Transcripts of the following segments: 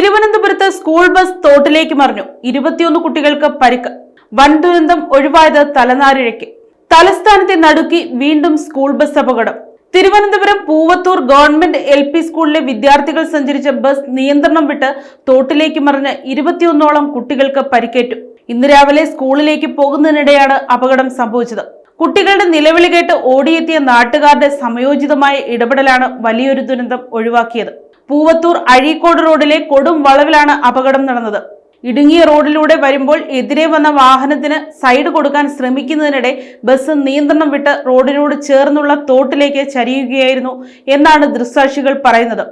തിരുവനന്തപുരത്ത് school bus തോട്ടിലേക്ക് മറിഞ്ഞു. ഇരുപത്തിയൊന്ന് കുട്ടികൾക്ക് പരിക്ക്. വൻ ദുരന്തം ഒഴിവായത് തലനാരിഴയ്ക്ക്. തലസ്ഥാനത്തെ നടുക്കി വീണ്ടും സ്കൂൾ ബസ് അപകടം. Thiruvananthapuram Poovathur government L P സ്കൂളിലെ വിദ്യാർത്ഥികൾ സഞ്ചരിച്ച ബസ് നിയന്ത്രണം വിട്ട് തോട്ടിലേക്ക് മറിഞ്ഞ് ഇരുപത്തിയൊന്നോളം കുട്ടികൾക്ക് പരിക്കേറ്റു. ഇന്ന് രാവിലെ സ്കൂളിലേക്ക് പോകുന്നതിനിടെയാണ് അപകടം സംഭവിച്ചത്. കുട്ടികളുടെ നിലവിളി കേട്ട് ഓടിയെത്തിയ നാട്ടുകാരുടെ സമയോചിതമായ ഇടപെടലാണ് വലിയൊരു ദുരന്തം ഒഴിവാക്കിയത്. പൂവത്തൂർ അഴീക്കോട് റോഡിലെ കൊടും വളവിലാണ് അപകടം നടന്നത്. ഇടുങ്ങിയ റോഡിലൂടെ വരുമ്പോൾ എതിരെ വന്ന വാഹനത്തിന് സൈഡ് കൊടുക്കാൻ ശ്രമിക്കുന്നതിനിടെ ബസ് നിയന്ത്രണം വിട്ട് റോഡിനോട് ചേർന്നുള്ള തോട്ടിലേക്ക് ചരിയുകയായിരുന്നു എന്നാണ് ദൃക്സാക്ഷികൾ പറയുന്നത്.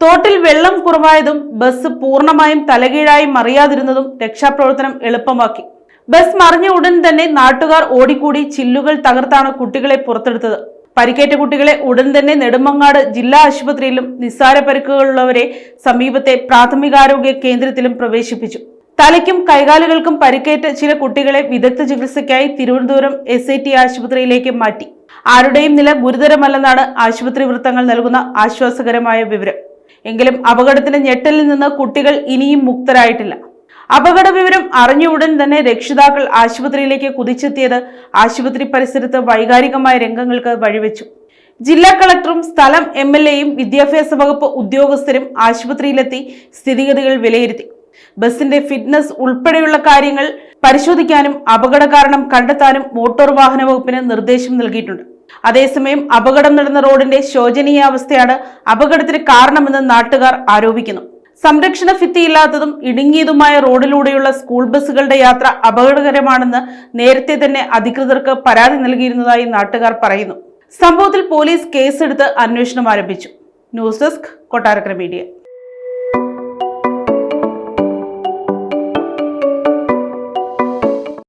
തോട്ടിൽ വെള്ളം കുറവായതും ബസ് പൂർണമായും തലകീഴായി മറിയാതിരുന്നതും രക്ഷാപ്രവർത്തനം എളുപ്പമാക്കി. ബസ് മറിഞ്ഞ ഉടൻ തന്നെ നാട്ടുകാർ ഓടിക്കൂടി ചില്ലുകൾ തകർത്താണ് കുട്ടികളെ പുറത്തെടുത്തത്. പരിക്കേറ്റ കുട്ടികളെ ഉടൻ തന്നെ നെടുമങ്ങാട് ജില്ലാ ആശുപത്രിയിലും നിസ്സാര പരിക്കുകളുള്ളവരെ സമീപത്തെ പ്രാഥമികാരോഗ്യ കേന്ദ്രത്തിലും പ്രവേശിപ്പിച്ചു. തലയ്ക്കും കൈകാലുകൾക്കും പരിക്കേറ്റ ചില കുട്ടികളെ വിദഗ്ധ ചികിത്സയ്ക്കായി തിരുവനന്തപുരം എസ് ആശുപത്രിയിലേക്ക് മാറ്റി. ആരുടെയും നില ഗുരുതരമല്ലെന്നാണ് ആശുപത്രി വൃത്തങ്ങൾ നൽകുന്ന ആശ്വാസകരമായ വിവരം. എങ്കിലും അപകടത്തിന്റെ ഞെട്ടലിൽ നിന്ന് കുട്ടികൾ ഇനിയും മുക്തരായിട്ടില്ല. അപകട വിവരം അറിഞ്ഞ ഉടൻ തന്നെ രക്ഷിതാക്കൾ ആശുപത്രിയിലേക്ക് കുതിച്ചെത്തിയത് ആശുപത്രി പരിസരത്ത് വൈകാരികമായ രംഗങ്ങൾക്ക് വഴിവെച്ചു. ജില്ലാ കളക്ടറും സ്ഥലം എം എൽ എയും വിദ്യാഭ്യാസ വകുപ്പ് ഉദ്യോഗസ്ഥരും ആശുപത്രിയിലെത്തി സ്ഥിതിഗതികൾ വിലയിരുത്തി. ബസിന്റെ ഫിറ്റ്നസ് ഉൾപ്പെടെയുള്ള കാര്യങ്ങൾ പരിശോധിക്കാനും അപകട കാരണം കണ്ടെത്താനും മോട്ടോർ വാഹന വകുപ്പിന് നിർദ്ദേശം നൽകിയിട്ടുണ്ട്. അതേസമയം അപകടം നടന്ന റോഡിന്റെ ശോചനീയാവസ്ഥയാണ് അപകടത്തിന് കാരണമെന്ന് നാട്ടുകാർ ആരോപിക്കുന്നു. സംരക്ഷണ ഭിത്തിയില്ലാത്തതും ഇടുങ്ങിയതുമായ റോഡിലൂടെയുള്ള സ്കൂൾ ബസ്സുകളുടെ യാത്ര അപകടകരമാണെന്ന് നേരത്തെ തന്നെ അധികൃതർക്ക് പരാതി നൽകിയിരുന്നതായി നാട്ടുകാർ പറയുന്നു. സംഭവത്തിൽ പോലീസ് കേസെടുത്ത് അന്വേഷണം ആരംഭിച്ചു. News desk Kottarakkara media.